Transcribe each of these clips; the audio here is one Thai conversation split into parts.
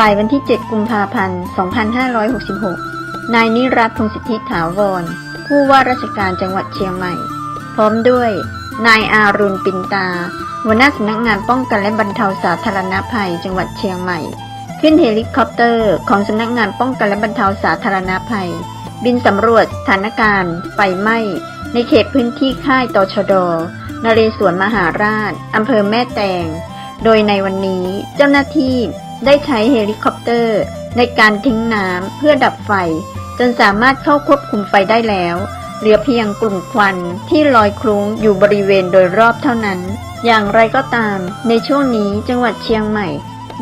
บ่ายวันที่ 7 กุมภาพันธ์ 2566 นายนิรัตพงศิทธิถาวร ผู้ว่าราชการจังหวัดเชียงใหม่ พร้อมด้วย นายอารุณปินตา หัวหน้าสำนักงานป้องกันและบรรเทาสาธารณภัย จังหวัดเชียงใหม่ ขึ้นเฮลิคอปเตอร์ของสำนักงานป้องกันและบรรเทาสาธารณภัย บินสำรวจสถานการณ์ไฟไหม้ในเขตพื้นที่ค่ายตชดนเรศวรมหาราชอำเภอแม่แตง โดยในวันนี้เจ้าหน้าที่ ได้ใช้เฮลิคอปเตอร์ ในการทิ้งน้ำเพื่อดับไฟ จนสามารถเข้าควบคุมไฟได้แล้ว เหลือเพียงกลุ่มควันที่ลอยคลุ้งอยู่บริเวณโดยรอบเท่านั้น อย่างไรก็ตาม ในช่วงนี้จังหวัดเชียงใหม่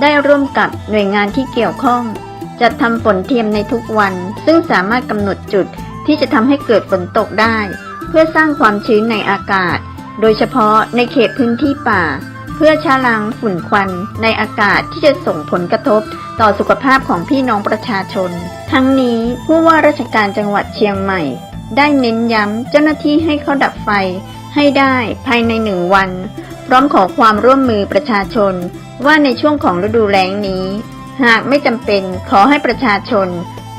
ได้ร่วมกับหน่วยงานที่เกี่ยวข้อง จัดทำฝนเทียมในทุกวัน ซึ่งสามารถกำหนดจุดที่จะทำให้เกิดฝนตกได้ เพื่อสร้างความชื้นในอากาศ โดยเฉพาะในเขตพื้นที่ป่า เพื่อชะล้างฝุ่นควันในอากาศที่จะส่งผลกระทบต่อสุขภาพของพี่น้องประชาชน ทั้งนี้ผู้ว่าราชการจังหวัดเชียงใหม่ ได้เน้นย้ำเจ้าหน้าที่ให้เข้าดับไฟให้ได้ภายในหนึ่งวัน พร้อมขอความร่วมมือประชาชน ว่าในช่วงของฤดูแล้งนี้ หากไม่จำเป็นขอให้ประชาชน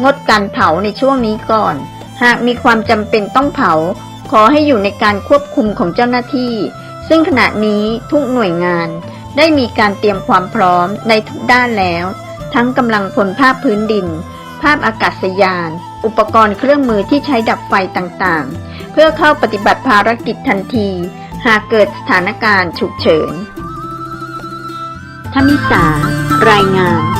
งดการเผาในช่วงนี้ก่อน หากมีความจำเป็นต้องเผา ขอให้อยู่ในการควบคุมของเจ้าหน้าที่ ซึ่งขณะนี้ทุกหน่วยงานได้มีการเตรียมความพร้อมในทุกด้านแล้ว ทั้งกำลังพลภาพพื้นดิน ภาพอากาศยาน อุปกรณ์เครื่องมือที่ใช้ดับไฟต่างๆ เพื่อเข้าปฏิบัติภารกิจทันที หากเกิดสถานการณ์ฉุกเฉินธมิสารายงาน